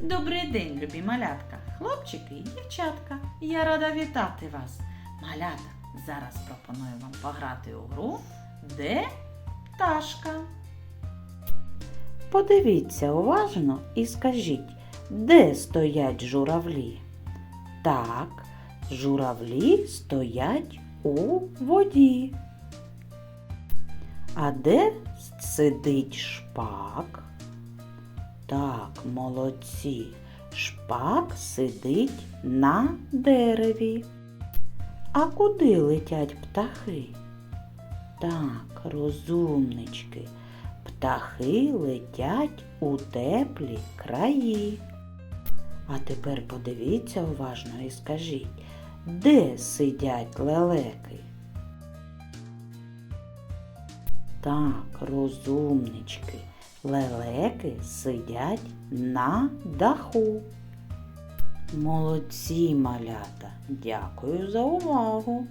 Добрий день, любі малятка, хлопчики і дівчатка. Я рада вітати вас. Малята, зараз пропоную вам пограти у гру Де пташка? Подивіться уважно і скажіть, де стоять журавлі? Так, журавлі стоять у воді. А де сидить шпак? Так, молодці. Шпак сидить на дереві. А куди летять птахи? Так, розумнички. Птахи летять у теплі краї. А тепер подивіться уважно і скажіть, де сидять лелеки? Так, розумнички. Лелеки сидять на даху. Молодці малята. Дякую за увагу.